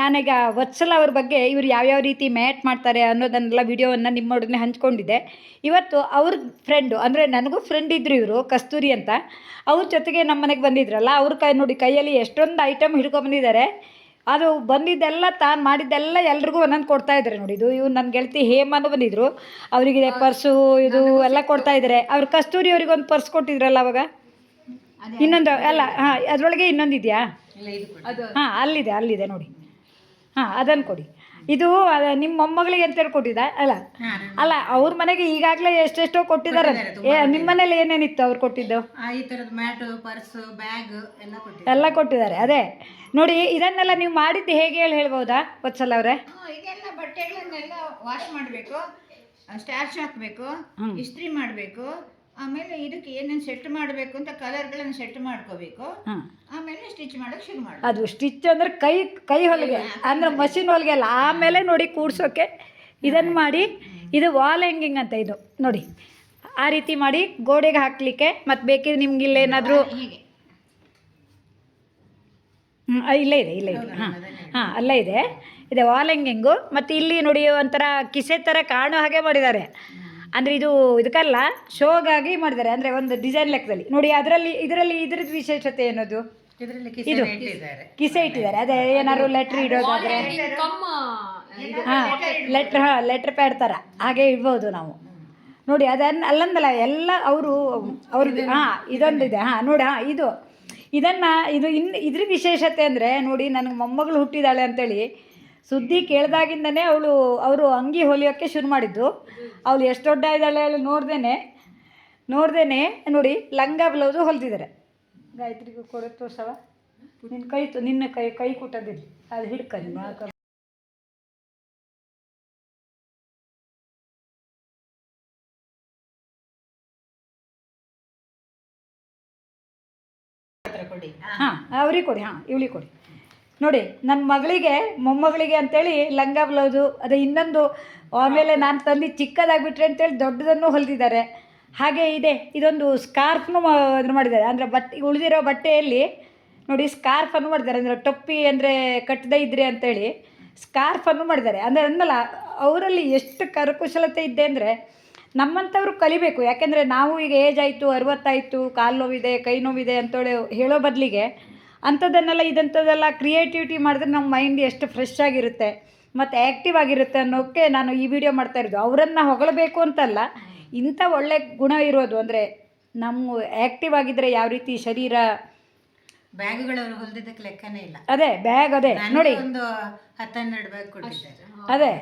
ನಾನೀಗ ವತ್ಸಲ ಅವ್ರ ಬಗ್ಗೆ ಇವ್ರು ಯಾವ್ಯಾವ ರೀತಿ ಮ್ಯಾಟ್ ಮಾಡ್ತಾರೆ ಅನ್ನೋದನ್ನೆಲ್ಲ ವಿಡಿಯೋವನ್ನು ನಿಮ್ಮೊಡನೆ ಹಂಚ್ಕೊಂಡಿದ್ದೆ. ಇವತ್ತು ಅವ್ರ ಫ್ರೆಂಡು ಅಂದರೆ ನನಗೂ ಫ್ರೆಂಡ್ ಇದ್ರು ಇವರು ಕಸ್ತೂರಿ ಅಂತ. ಅವ್ರ ಜೊತೆಗೆ ನಮ್ಮ ಮನೆಗೆ ಬಂದಿದ್ರಲ್ಲ ಅವ್ರ ಕೈ ನೋಡಿ ಕೈಯಲ್ಲಿ ಎಷ್ಟೊಂದು ಐಟಮ್ ಹಿಡ್ಕೊಂಬಂದಿದ್ದಾರೆ ಅದು ಬಂದಿದ್ದೆಲ್ಲ ತಾನು ಮಾಡಿದ್ದೆಲ್ಲ ಎಲ್ರಿಗೂ ಒಂದೊಂದು ಕೊಡ್ತಾ ಇದ್ದಾರೆ ನೋಡಿ. ಇದು ಇವ್ರು ನನ್ನ ಗೆಳತಿ ಹೇಮನು ಬಂದಿದ್ರು. ಅವರಿಗೆ ಪರ್ಸು ಇದು ಎಲ್ಲ ಕೊಡ್ತಾ ಇದ್ದಾರೆ ಅವ್ರು ಕಸ್ತೂರಿ ಅವ್ರಿಗೆ ಒಂದು ಪರ್ಸ್ ಕೊಟ್ಟಿದ್ರಲ್ಲ ಅವಾಗ? ಇನ್ನೊಂದು ಅಲ್ಲ ಹಾಂ ಅದರೊಳಗೆ ಇನ್ನೊಂದು ಇದೆಯಾ? ಹಾಂ ಅಲ್ಲಿದೆ ಅಲ್ಲಿದೆ ನೋಡಿ. ಹಾಂ ಅದನ್ನು ಕೊಡಿ. ಇದು ನಿಮ್ಮ ಮೊಮ್ಮಗಳಿಗೆ ಅಂತೇಳಿ ಕೊಟ್ಟಿದ್ದ? ಅಲ್ಲ ಅಲ್ಲ ಅವ್ರ ಮನೆಗೆ ಈಗಾಗಲೇ ಎಷ್ಟೆಷ್ಟೋ ಕೊಟ್ಟಿದ್ದಾರೆ. ನಿಮ್ಮ ಮನೇಲಿ ಏನೇನಿತ್ತು ಅವ್ರು ಕೊಟ್ಟಿದ್ದು? ಈ ಥರದ ಮ್ಯಾಟು ಪರ್ಸ್ ಬ್ಯಾಗ್ ಎಲ್ಲ ಕೊಟ್ಟಿದ್ದಾರೆ. ಎಲ್ಲ ಕೊಟ್ಟಿದ್ದಾರೆ ಅದೇ. ನೋಡಿ ಇದನ್ನೆಲ್ಲ ನೀವು ಮಾಡಿದ್ದು ಹೇಗೆ ಹೇಳಿ ಹೇಳ್ಬೋದಾ ವತ್ಸಲ ಅವರೇ? ಇದೆಲ್ಲ ಬಟ್ಟೆಗಳನ್ನೆಲ್ಲ ವಾಶ್ ಮಾಡಬೇಕು ಸ್ಟ್ಯಾಚ್ ಹಾಕಬೇಕು ಇಸ್ತ್ರಿ ಮಾಡಬೇಕು ಆಮೇಲೆ ಇದಕ್ಕೆ ಏನೇನು ಸೆಟ್ ಮಾಡಬೇಕು ಅಂತ ಕಲರ್ಗಳನ್ನು ಸೆಟ್ ಮಾಡ್ಕೋಬೇಕು. ಆಮೇಲೆ ಸ್ಟಿಚ್ ಮಾಡೋಕೆ ಶುರು ಮಾಡಿ ಅದು ಸ್ಟಿಚ್ ಅಂದ್ರೆ ಕೈ ಕೈ ಹೊಲಿಗೆ ಅಂದ್ರೆ ಮಷಿನ್ ಹೊಲಿಗೆ ಅಲ್ಲ ಆಮೇಲೆ ನೋಡಿ ಕೂಡ್ಸೋಕೆ ಇದನ್ನು ಮಾಡಿ ಇದು ವಾಲ್ ಹ್ಯಾಂಗಿಂಗ್ ಅಂತ ಇದು ನೋಡಿ. ಆ ರೀತಿ ಮಾಡಿ ಗೋಡೆಗೆ ಹಾಕಲಿಕ್ಕೆ ಮತ್ತು ಬೇಕಿದ್ರೆ ನಿಮ್ಗೆ ಇಲ್ಲೇನಾದರೂ ಹ್ಞೂ ಇಲ್ಲೇ ಇದೆ ಇಲ್ಲೇ ಇದೆ. ಹಾಂ ಹಾಂ ಅಲ್ಲೇ ಇದೆ. ಇದೆ ವಾಲ್ ಹ್ಯಾಂಗಿಂಗು ಮತ್ತು ಇಲ್ಲಿ ನೋಡಿ ಒಂಥರ ಕಿಸೆ ಥರ ಕಾಣೋ ಹಾಗೆ ಮಾಡಿದ್ದಾರೆ. ಅಂದರೆ ಇದು ಇದಕ್ಕಲ್ಲ ಶೋಗಾಗಿ ಮಾಡಿದ್ದಾರೆ. ಅಂದರೆ ಒಂದು ಡಿಸೈನ್ ಲೆಕ್ಕದಲ್ಲಿ. ನೋಡಿ ಅದರಲ್ಲಿ ಇದರಲ್ಲಿ ಇದ್ರದ್ದು ವಿಶೇಷತೆ ಏನದು? ಇದರಲ್ಲಿ ಇದು. ಕಿಸೆ ಇಟ್ಟಿದ್ದಾರೆ. ಕಿಸೆ ಇಟ್ಟಿದ್ದಾರೆ. ಅದೇ ಏನಾದ್ರು ಲೆಟ್ರ್ ಇಡೋದಾದ್ರೆ. ಹಾಂ ಲೆಟ್ರ್ ಹಾಂ ಲೆಟ್ರ್ ಪ್ಯಾಡ್ ಥರ ಹಾಗೆ ಇಡ್ಬೋದು ನಾವು. ನೋಡಿ ಅದನ್ನ ಅಲ್ಲಂದಲ್ಲ ಎಲ್ಲ ಅವರು ಅವ್ರದ್ದು ಹಾಂ ಇದೊಂದಿದೆ. ಹಾಂ ನೋಡಿ ಹಾಂ ಇದು. ಇದನ್ನು ಇದು ಇನ್ನು ಇದ್ರ ವಿಶೇಷತೆ ಅಂದರೆ ನೋಡಿ ನನಗೆ ಮೊಮ್ಮಗಳು ಹುಟ್ಟಿದಾಳೆ ಅಂತೇಳಿ ಸುದ್ದಿ ಕೇಳ್ದಾಗಿಂದನೇ ಅವಳು ಅವರು ಅಂಗಿ ಹೊಲಿಯೋಕ್ಕೆ ಶುರು ಮಾಡಿದ್ದು. ಅವಳು ಎಷ್ಟು ದೊಡ್ಡ ಇದ್ದಾಳೆ ಹೇಳಿ ನೋಡ್ದೇನೆ. ನೋಡ್ದೇನೆ ನೋಡಿ ಲಂಗ ಬ್ಲೌಸು ಹೊಲ್ದಿದ್ದಾರೆ ಗಾಯತ್ರಿಗೂ ಕೊಡೋ ತೋರ್ಸವ ನಿನ್ನ ಕೈ ನಿನ್ನ ಕೈ ಕೈ ಕೊಟ್ಟದಿಲ್ಲ ಅದು ಹಿಡ್ಕ ಕೊಡಿ. ಹಾಂ ಅವ್ರಿಗೆ ಕೊಡಿ ಹಾಂ ಇವಳಿಗೆ ಕೊಡಿ. ನೋಡಿ ನನ್ನ ಮಗಳಿಗೆ, ಮೊಮ್ಮಗಳಿಗೆ ಅಂತೇಳಿ ಲಂಗ ಬ್ಲೌಸು, ಅದೇ ಇನ್ನೊಂದು, ಆಮೇಲೆ ನಾನು ತಂದು ಚಿಕ್ಕದಾಗಿಬಿಟ್ರೆ ಅಂತೇಳಿ ದೊಡ್ಡದನ್ನು ಹೊಲಿದಿದ್ದಾರೆ. ಹಾಗೆ ಇದೆ, ಇದೊಂದು ಸ್ಕಾರ್ಫ್ನು ಇದು ಮಾಡಿದ್ದಾರೆ. ಅಂದರೆ ಬಟ್ಟೆ ಉಳಿದಿರೋ ಬಟ್ಟೆಯಲ್ಲಿ, ನೋಡಿ ಸ್ಕಾರ್ಫನ್ನು ಮಾಡಿದ್ದಾರೆ. ಅಂದರೆ ಟೊಪ್ಪಿ ಅಂದರೆ ಕಟ್ಟದೇ ಇದ್ರಿ ಅಂತೇಳಿ ಸ್ಕಾರ್ಫನ್ನು ಮಾಡಿದ್ದಾರೆ. ಅಂದರೆ ಅಂದಲ್ಲ ಅವರಲ್ಲಿ ಎಷ್ಟು ಕರಕುಶಲತೆ ಇದೆ ಅಂದರೆ ನಮ್ಮಂಥವ್ರು ಕಲಿಬೇಕು. ಯಾಕೆಂದರೆ ನಾವು ಈಗ ಏಜ್ ಆಯಿತು, ಅರವತ್ತಾಯಿತು, ಕಾಲು ನೋವಿದೆ, ಕೈ ನೋವಿದೆ ಅಂತೇಳಿ ಹೇಳೋ ಬದಲಿಗೆ ಅಂಥದ್ದನ್ನೆಲ್ಲ ಇದಂಥದ್ದೆಲ್ಲ ಕ್ರಿಯೇಟಿವಿಟಿ ಮಾಡಿದ್ರೆ ನಮ್ಮ ಮೈಂಡ್ ಎಷ್ಟು ಫ್ರೆಶ್ ಆಗಿರುತ್ತೆ ಮತ್ತು ಆ್ಯಕ್ಟಿವ್ ಆಗಿರುತ್ತೆ ಅನ್ನೋಕ್ಕೆ ನಾನು ಈ ವಿಡಿಯೋ ಮಾಡ್ತಾ ಇರೋದು. ಅವರನ್ನು ಹೊಗಳಬೇಕು ಅಂತಲ್ಲ ಇಂಥ ಒಳ್ಳೆ ಗುಣ ಇರೋದು ಅಂದರೆ ನಮ್ಮ ಆ್ಯಕ್ಟಿವ್ ಆಗಿದ್ದರೆ ಯಾವ ರೀತಿ ಶರೀರ ಬ್ಯಾಗ್ಗಳವರು ಹೊಲ್ದಿದ್ದಕ್ಕೆ ಲೆಕ್ಕನೇ ಇಲ್ಲ. ಅದೇ ಬ್ಯಾಗ್ ಅದೇ ನೋಡಿ. ಒಂದು ಹತ್ತೆರಡು ಬ್ಯಾಗ್ ಕೊಟ್ಟಿದ್ದಾರೆ. ಅದೇ.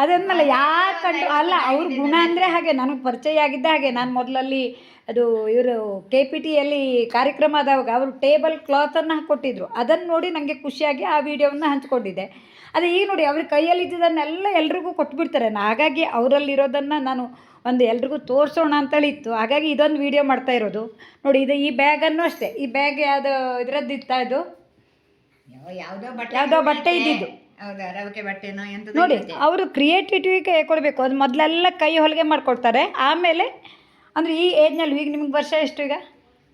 ಅದಂದ್ಮೇಲೆ ಯಾರು ಕಂಡು ಅಲ್ಲ ಅವ್ರ ಗುಣ ಅಂದರೆ ಹಾಗೆ ನನಗೆ ಪರಿಚಯ ಆಗಿದ್ದ ಹಾಗೆ ನಾನು ಮೊದಲಲ್ಲಿ ಅದು ಇವರು ಕೆ ಪಿ ಟಿಯಲ್ಲಿ ಕಾರ್ಯಕ್ರಮ ಆದಾಗ ಅವರು ಟೇಬಲ್ ಕ್ಲಾತನ್ನು ಕೊಟ್ಟಿದ್ರು. ಅದನ್ನು ನೋಡಿ ನನಗೆ ಖುಷಿಯಾಗಿ ಆ ವಿಡಿಯೋವನ್ನು ಹಂಚ್ಕೊಂಡಿದ್ದೆ. ಅದೇ ಈಗ ನೋಡಿ ಅವ್ರ ಕೈಯಲ್ಲಿ ಇದ್ದಿದ್ದನ್ನೆಲ್ಲ ಎಲ್ರಿಗೂ ಕೊಟ್ಬಿಡ್ತಾರೆ. ನಾ- ಹಾಗಾಗಿ ಅವರಲ್ಲಿರೋದನ್ನು ನಾನು ಒಂದು ಎಲ್ರಿಗೂ ತೋರಿಸೋಣ ಅಂತೇಳಿ ಇತ್ತು. ಹಾಗಾಗಿ ಇದೊಂದು ವಿಡಿಯೋ ಮಾಡ್ತಾ ಇರೋದು. ನೋಡಿ ಇದು ಈ ಬ್ಯಾಗನ್ನು ಅಷ್ಟೇ. ಈ ಬ್ಯಾಗ್ ಯಾವುದು ಇದರದ್ದು ಇತ್ತಾ ಇದು? ಯಾವ- ಯಾವುದೋ ಬಟ್ಟೆ ಯಾವುದೋ ಬಟ್ಟೆ ಇದ್ದಿದ್ದು. ಹೌದಾ ರವಿಕೆ ಬಟ್ಟೆನೋ ಎಂತ ನೋಡಿ ಅವರು ಕ್ರಿಯೇಟಿವಿಟಿ ಕೊಡಬೇಕು. ಅದು ಮೊದಲೆಲ್ಲ ಕೈ ಹೊಲಿಗೆ ಮಾಡ್ಕೊಡ್ತಾರೆ. ಆಮೇಲೆ ಅಂದರೆ ಈ ಏಜ್ನಲ್ಲಿ ಈಗ ನಿಮ್ಗೆ ವರ್ಷ ಎಷ್ಟು ಈಗ?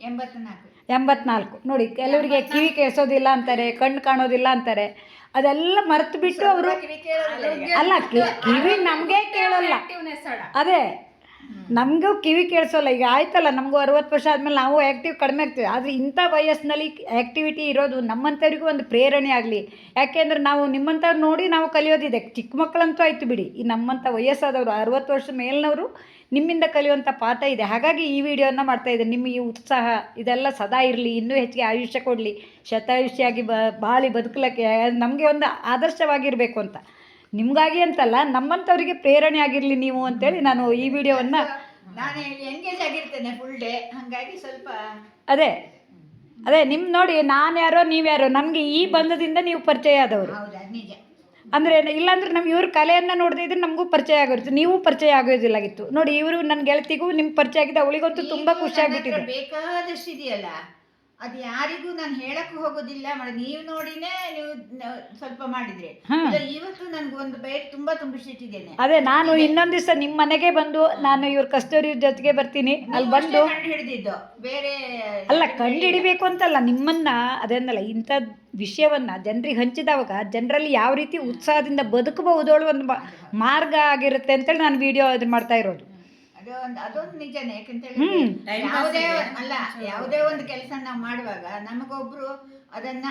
ಎಂಬತ್ನಾಲ್ಕು. ಎಂಬತ್ನಾಲ್ಕು. ನೋಡಿ ಕೆಲವರಿಗೆ ಕಿವಿ ಕೇಳಿಸೋದಿಲ್ಲ ಅಂತಾರೆ ಕಣ್ಣು ಕಾಣೋದಿಲ್ಲ ಅಂತಾರೆ. ಅದೆಲ್ಲ ಮರೆತು ಬಿಟ್ಟು ಅವರು ಅಲ್ಲ ಕಿವಿ ನಮಗೆ ಕೇಳೋಲ್ಲ. ಅದೇ ನಮಗೂ ಕಿವಿ ಕೇಳಿಸೋಲ್ಲ. ಈಗ ಆಯ್ತಲ್ಲ, ನಮಗೂ ಅರವತ್ತು ವರ್ಷ ಆದಮೇಲೆ ನಾವು ಆ್ಯಕ್ಟಿವ್ ಕಡಿಮೆ ಆಗ್ತೀವಿ. ಆದರೆ ಇಂಥ ವಯಸ್ಸಿನಲ್ಲಿ ಆ್ಯಕ್ಟಿವಿಟಿ ಇರೋದು ನಮ್ಮಂಥವ್ರಿಗೂ ಒಂದು ಪ್ರೇರಣೆ ಆಗಲಿ. ಯಾಕೆಂದ್ರೆ ನಾವು ನಿಮ್ಮಂಥವ್ರು ನೋಡಿ ನಾವು ಕಲಿಯೋದಿದೆ. ಚಿಕ್ಕ ಮಕ್ಕಳಂತೂ ಆಯ್ತು ಬಿಡಿ. ಈ ನಮ್ಮಂಥ ವಯಸ್ಸಾದವರು, ಅರವತ್ತು ವರ್ಷ ಮೇಲಿನವರು ನಿಮ್ಮಿಂದ ಕಲಿಯುವಂಥ ಪಾಠ ಇದೆ. ಹಾಗಾಗಿ ಈ ವಿಡಿಯೋನ ಮಾಡ್ತಾ ಇದ್ದೆ ನಿಮ್ಮ ಈ ಉತ್ಸಾಹ ಇದೆಲ್ಲ ಸದಾ ಇರಲಿ. ಇನ್ನೂ ಹೆಚ್ಚಿಗೆ ಆಯುಷ್ಯ ಕೊಡಲಿ. ಶತಾಯುಷ್ಯಾಗಿ ಬಾಳಿ ಬದುಕಲಕ್ಕೆ, ನಮಗೆ ಒಂದು ಆದರ್ಶವಾಗಿರಬೇಕು ಅಂತ. ನಿಮಗಾಗಿ ಅಂತಲ್ಲ ನಮ್ಮಂಥವ್ರಿಗೆ ಪ್ರೇರಣೆ ಆಗಿರಲಿ ನೀವು ಅಂತೇಳಿ ನಾನು ಈ ವಿಡಿಯೋವನ್ನು ನಾನು ಎಂಗೇಜ್ ಆಗಿರ್ತೇನೆ ಫುಲ್ ಡೇ ಹಾಗಾಗಿ ಸ್ವಲ್ಪ ಅದೇ ಅದೇ ನಿಮ್ಮ ನೋಡಿ ನಾನು ಯಾರೋ ನೀವು ಯಾರೋ ನನಗೆ ಈ ಬಂಧದಿಂದ ನೀವು ಪರಿಚಯ ಆದವರು. ಹೌದಾ? ನಿಜ. ಅಂದರೆ ಇಲ್ಲಾಂದ್ರೆ ನಮ್ಮ ಇವ್ರ ಕಲೆಯನ್ನು ನೋಡದೇ ಇದ್ರೆ ನಮಗೂ ಪರಿಚಯ ಆಗಿರುತ್ತೆ ನೀವು ಪರಿಚಯ ಆಗೋದಿಲ್ಲಾಗಿತ್ತು. ನೋಡಿ ಇವರು ನನ್ನ ಗೆಳತಿಗೂ ನಿಮ್ಗೆ ಪರಿಚಯ ಆಗಿದೆ ಅವಳಿಗಂತೂ ತುಂಬ ಖುಷಿ ಆಗ್ಬಿಟ್ಟಿದೆ. ಬೇಕಾದಷ್ಟು ಇದೆಯಲ್ಲ ಅದು ಯಾರಿಗೂ ನಾನು ಹೇಳಕ್ಕೂ ಹೋಗೋದಿಲ್ಲ ಮೇಡಮ್ ನೀವು ನೋಡಿನೇ ನೀವು ಸ್ವಲ್ಪ ಮಾಡಿದ್ರೆ. ಇವತ್ತು ನನ್ಗೆ ಒಂದು ಬೇರೆ ತುಂಬಾ ತುಂಬಿಸಿಟ್ಟಿದ್ದೇನೆ. ಅದೇ ನಾನು ಇನ್ನೊಂದು ದಿವಸ ನಿಮ್ಮ ಮನೆಗೆ ಬಂದು ನಾನು ಇವ್ರ ಕಸ್ತೂರಿ ಜೊತೆಗೆ ಬರ್ತೀನಿ. ಅಲ್ಲಿ ಬಂದು ಹಿಡಿದಿದ್ದು ಬೇರೆ ಅಲ್ಲ ಕಂಡು ಹಿಡಿಬೇಕು ಅಂತಲ್ಲ ನಿಮ್ಮನ್ನ ಅದೇನಲ್ಲ ಇಂಥ ವಿಷಯವನ್ನ ಜನರಿಗೆ ಹಂಚಿದವಾಗ ಜನರಲ್ಲಿ ಯಾವ ರೀತಿ ಉತ್ಸಾಹದಿಂದ ಬದುಕಬಹುದು ಒಂದು ಮಾರ್ಗ ಆಗಿರುತ್ತೆ ಅಂತೇಳಿ ನಾನು ವಿಡಿಯೋ ಇದು ಮಾಡ್ತಾ ಇರೋದು. ಅದು ಒಂದು ಅದೊಂದು ನಿಜನೇ. ಯಾಕಂತೇಳಿ ಹ್ಮ್. Time pass ಯಾವುದೇ ಇದೆ. ಅಲ್ಲ ಯಾವುದೇ ಒಂದು ಕೆಲಸ ನಾವು ಮಾಡುವಾಗ ನಮಗೊಬ್ರು ಅದನ್ನ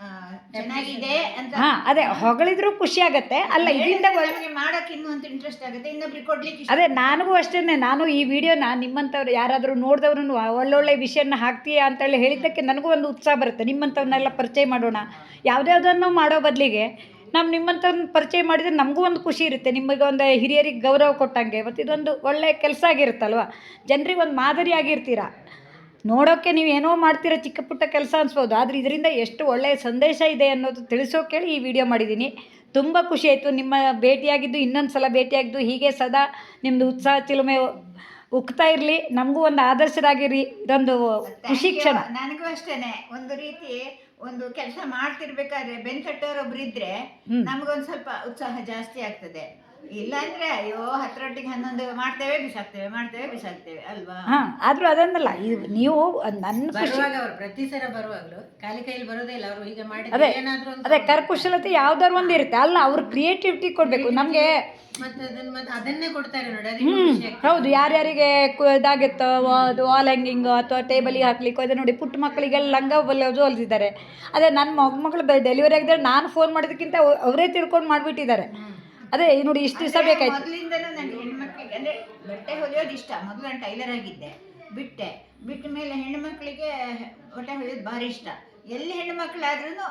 ಆ, ಚೆನ್ನಾಗಿದೆ ಅಂತ ಹಾ ಅದೇ ಹೊಗಳಿದ್ರು ಖುಷಿ ಆಗತ್ತೆ. ಅಲ್ಲ ಇದರಿಂದ ಮಾಡೋಕೆ ನಮಗೆ ಮಾಡಕ್ಕೆ ಇನ್ನೂ ಅಂತ ಇಂಟ್ರೆಸ್ಟ್ ಆಗುತ್ತೆ. ಇನ್ನೊಬ್ರಿಗೆ ಕೊಡ್ಲಿಕ್ಕೆ ಇಷ್ಟ ಅದೇ ನನಗೂ ಅಷ್ಟೇನೆ. ನಾನು ಈ ವಿಡಿಯೋನ ನಿಮ್ಮಂಥವ್ರು ಯಾರಾದರೂ ನೋಡಿದವ್ರು ಒಳ್ಳೊಳ್ಳೆ ವಿಷಯನ ಹಾಕ್ತೀಯಾ ಅಂತೇಳಿ ಹೇಳಿದ್ದಕ್ಕೆ ನನಗೂ ಒಂದು ಉತ್ಸಾಹ ಬರುತ್ತೆ. ನಿಮ್ಮಂಥವ್ರನ್ನೆಲ್ಲ ಪರಿಚಯ ಮಾಡೋಣ. ಯಾವುದ್ಯಾವುದನ್ನು ಮಾಡೋ ಬದಲಿಗೆ ನಾವು ನಿಮ್ಮಂಥವ್ರನ್ನ ಪರಿಚಯ ಮಾಡಿದರೆ ನಮಗೂ ಒಂದು ಖುಷಿ ಇರುತ್ತೆ. ನಿಮಗೆ ಒಂದು ಹಿರಿಯರಿಗೆ ಗೌರವ ಕೊಟ್ಟಂಗೆ. ಮತ್ತು ಇದೊಂದು ಒಳ್ಳೆಯ ಕೆಲಸ ಆಗಿರುತ್ತಲ್ವ ಜನರಿಗೆ ಒಂದು ಮಾದರಿ ಆಗಿರ್ತೀರ? ನೋಡೋಕ್ಕೆ ನೀವು ಏನೋ ಮಾಡ್ತೀರ ಚಿಕ್ಕ ಪುಟ್ಟ ಕೆಲಸ ಅನ್ಸ್ಬೋದು. ಆದರೆ ಇದರಿಂದ ಎಷ್ಟು ಒಳ್ಳೆಯ ಸಂದೇಶ ಇದೆ ಅನ್ನೋದು ತಿಳಿಸೋಕೇಳಿ ಈ ವಿಡಿಯೋ ಮಾಡಿದ್ದೀನಿ. ತುಂಬ ಖುಷಿ ಆಯಿತು. ನಿಮ್ಮ ಭೇಟಿಯಾಗಿದ್ದು ಇನ್ನೊಂದು ಸಲ ಭೇಟಿಯಾಗಿದ್ದು ಹೀಗೆ ಸದಾ ನಿಮ್ಮದು ಉತ್ಸಾಹ ಚಿಲುಮೆ ಉಕ್ತಾ ಇರಲಿ. ನಮಗೂ ಒಂದು ಆದರ್ಶದಾಗಿರಿ ಇದೊಂದು ಖುಷಿ ಕ್ಷಣ. ನನಗೂ ಅಷ್ಟೇ ಒಂದು ರೀತಿ ಒಂದು ಕೆಲಸ ಮಾಡ್ತಿರ್ಬೇಕಾದ್ರೆ ಬೆನ್ ಕಟ್ಟೋರೊಬ್ರು ಇದ್ರೆ ನಮಗೊಂದು ಸ್ವಲ್ಪ ಉತ್ಸಾಹ ಜಾಸ್ತಿ ಆಗ್ತದೆ. ಇಲ್ಲ ಅಂದ್ರೆ ಅಯ್ಯೋ ಹತ್ತರೊಟ್ಟಿಗೆ ಹನ್ನೊಂದು ಮಾಡ್ತೇವೆ ಬಿಸಾಕ್ತೇವೆ ಮಾಡ್ತೇವೆ ಬಿಸಾಕ್ತೇವೆ ಅಲ್ವಾ? ಹಾ ಆದರೂ ಅದನ್ನಲ್ಲ ಇದು ನೀವು ನನ್ನ ಖುಷಿ ಬರುವಾಗ ಅವ್ರು ಪ್ರತಿ ಸಲ ಬರುವಾಗಲೂ ಖಾಲಿ ಕೈಯಲ್ಲಿ ಬರೋದೇ ಇಲ್ಲ ಅವರು ಈಗ ಅದೇ ಮಾಡಿದ್ರೆ ಏನಾದ್ರು ಒಂದು ಅದೇ ಕರಕುಶಲತೆ ಯಾವ್ದಾದ್ರು ಒಂದು ಇರುತ್ತೆ ಅಲ್ಲ ಅವ್ರ ಕ್ರಿಯೇಟಿವಿಟಿ ಕೊಡಬೇಕು ನಮಗೆ ಮತ್ತೆ ಅದನ್ನ ಮತ್ತೆ ಅದನ್ನೇ ಕೊಡ್ತಾರೆ ನೋಡಿ ಅದು ಖುಷಿ ಆಗ್ತದೆ. ಹೌದು ಯಾರ್ಯಾರಿಗೆ ಕು- ಇದಾಗಿತ್ತೋ ಅದು ವಾಲ್ ಹ್ಯಾಂಗಿಂಗ್ ಅಥವಾ ಟೇಬಲಿಗೆ ಹಾಕ್ಲಿಕ್ಕೋ ಅದೇ ನೋಡಿ ಪುಟ್ಟ ಮಕ್ಕಳಿಗೆಲ್ಲ ಲಂಗ ಬಲ್ಲೋದು ಹೊಲ್ದಿದ್ದಾರೆ ಅದೇ ನನ್ನ ಮೊಮ್ಮಗಳು ಡೆಲಿವರಿ ಆಗಿದ್ರೆ ನಾನು ಫೋನ್ ಮಾಡೋದಕ್ಕಿಂತ ಅವ್- ಅವರೇ ತಿಳ್ಕೊಂಡು ಮಾಡಿಬಿಟ್ಟಿದ್ದಾರೆ. ಅದೇ ನೋಡಿ ಇಷ್ಟು ದಿವಸ ಬೇಕಾಯ್ತು. ಮೊದಲಿಂದನೂ ನನಗೆ ಹೆಣ್ಮಕ್ಳಿಗೆ ಅಂದ್ರೆ ಬಟ್ಟೆ ಹೊಲಿಯೋದು ಇಷ್ಟ. ಮೊದಲು ನಾನು ಟೈಲರ್ ಆಗಿದ್ದೆ ಬಿಟ್ಟೆ. ಬಿಟ್ಟ ಮೇಲೆ ಹೆಣ್ಮಕ್ಳಿಗೆ ಬಟ್ಟೆ ಹೊಲಿಯೋದು ಭಾರಿ ಇಷ್ಟ. ಎಲ್ಲಿ ಹೆಣ್ಮಕ್ಳಾದ್ರೂ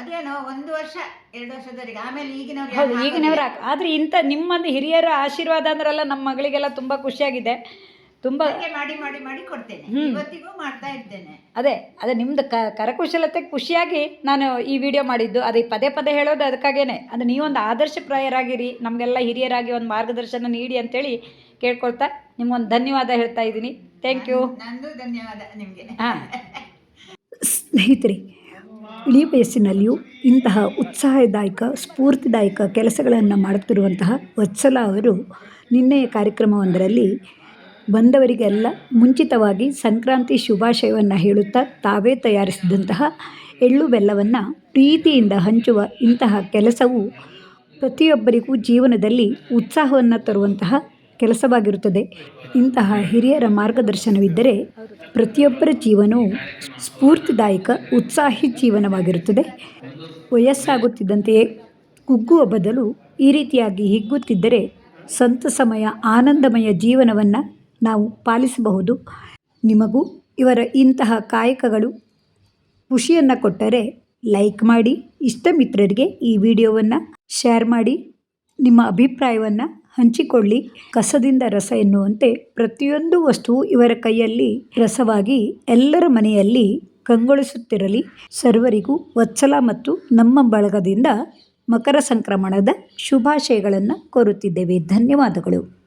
ಅದೇನೋ ಒಂದು ವರ್ಷ ಎರಡು ವರ್ಷದವರೆಗೆ. ಆಮೇಲೆ ಈಗಿನವ್ರು ಯಾರು ಹೌದು ಈಗಿನವ್ರು ಆದ್ರೆ ಇಂಥ ನಿಮ್ಮಂದು ಹಿರಿಯರ ಆಶೀರ್ವಾದ ಅಂದ್ರಲ್ಲ ನಮ್ಮ ಮಗಳಿಗೆಲ್ಲ ತುಂಬಾ ಖುಷಿಯಾಗಿದೆ. ತುಂಬ ಮಾಡಿ ಮಾಡಿ ಮಾಡಿ ಕೊಡ್ತೇನೆ. ಇವತ್ತಿಗೂ ಮಾಡ್ತಾ ಇದ್ದೇನೆ ಅದೇ ಅದೇ ನಿಮ್ದು ಕ ಕರಕುಶಲತೆ ಖುಷಿಯಾಗಿ ನಾನು ಈ ವಿಡಿಯೋ ಮಾಡಿದ್ದು. ಅದೇ ಪದೇ ಪದೇ ಹೇಳೋದು ಅದಕ್ಕಾಗೇನೆ. ಅದು ನೀವೊಂದು ಆದರ್ಶಪ್ರಾಯರಾಗಿರಿ ನಮಗೆಲ್ಲ ಹಿರಿಯರಾಗಿ ಒಂದು ಮಾರ್ಗದರ್ಶನ ನೀಡಿ ಅಂತೇಳಿ ಕೇಳ್ಕೊಳ್ತಾ ನಿಮ್ಗೊಂದು ಧನ್ಯವಾದ ಹೇಳ್ತಾ ಇದ್ದೀನಿ. ಥ್ಯಾಂಕ್ ಯು ನಂದು ಧನ್ಯವಾದ ನಿಮಗೆ. ಹಾಂ. ಸ್ನೇಹಿತರೆ ಇಳಿ ವಯಸ್ಸಿನಲ್ಲಿಯೂ ಇಂತಹ ಉತ್ಸಾಹದಾಯಕ ಸ್ಫೂರ್ತಿದಾಯಕ ಕೆಲಸಗಳನ್ನು ಮಾಡುತ್ತಿರುವಂತಹ ವತ್ಸಲ ಅವರು ನಿನ್ನೆಯ ಕಾರ್ಯಕ್ರಮವೊಂದರಲ್ಲಿ ಬಂದವರಿಗೆಲ್ಲ ಮುಂಚಿತವಾಗಿ ಸಂಕ್ರಾಂತಿ ಶುಭಾಶಯವನ್ನು ಹೇಳುತ್ತಾ ತಾವೇ ತಯಾರಿಸಿದಂತಹ ಎಳ್ಳು ಬೆಲ್ಲವನ್ನು ಪ್ರೀತಿಯಿಂದ ಹಂಚುವ ಇಂತಹ ಕೆಲಸವು ಪ್ರತಿಯೊಬ್ಬರಿಗೂ ಜೀವನದಲ್ಲಿ ಉತ್ಸಾಹವನ್ನು ತರುವಂತಹ ಕೆಲಸವಾಗಿರುತ್ತದೆ. ಇಂತಹ ಹಿರಿಯರ ಮಾರ್ಗದರ್ಶನವಿದ್ದರೆ ಪ್ರತಿಯೊಬ್ಬರ ಜೀವನವು ಸ್ಫೂರ್ತಿದಾಯಕ, ಉತ್ಸಾಹಿ ಜೀವನವಾಗಿರುತ್ತದೆ. ವಯಸ್ಸಾಗುತ್ತಿದ್ದಂತೆಯೇ ಕುಗ್ಗುವ ಬದಲು ಈ ರೀತಿಯಾಗಿ ಹಿಗ್ಗುತ್ತಿದ್ದರೆ ಸಂತಸಮಯ, ಆನಂದಮಯ ಜೀವನವನ್ನು ನಾವು ಪಾಲಿಸಬಹುದು. ನಿಮಗೂ ಇವರ ಇಂತಹ ಕಾಯಕಗಳು ಖುಷಿಯನ್ನು ಕೊಟ್ಟರೆ ಲೈಕ್ ಮಾಡಿ ಇಷ್ಟ ಮಿತ್ರರಿಗೆ ಈ ವಿಡಿಯೋವನ್ನು ಶೇರ್ ಮಾಡಿ, ನಿಮ್ಮ ಅಭಿಪ್ರಾಯವನ್ನು ಹಂಚಿಕೊಳ್ಳಿ. ಕಸದಿಂದ ರಸ ಎನ್ನುವಂತೆ ಪ್ರತಿಯೊಂದು ವಸ್ತುವು ಇವರ ಕೈಯಲ್ಲಿ ರಸವಾಗಿ ಎಲ್ಲರ ಮನೆಯಲ್ಲಿ ಕಂಗೊಳಿಸುತ್ತಿರಲಿ. ಸರ್ವರಿಗೂ ವತ್ಸಲ ಮತ್ತು ನಮ್ಮ ಬಳಗದಿಂದ ಮಕರ ಸಂಕ್ರಮಣದ ಶುಭಾಶಯಗಳನ್ನು ಕೋರುತ್ತಿದ್ದೇವೆ. ಧನ್ಯವಾದಗಳು.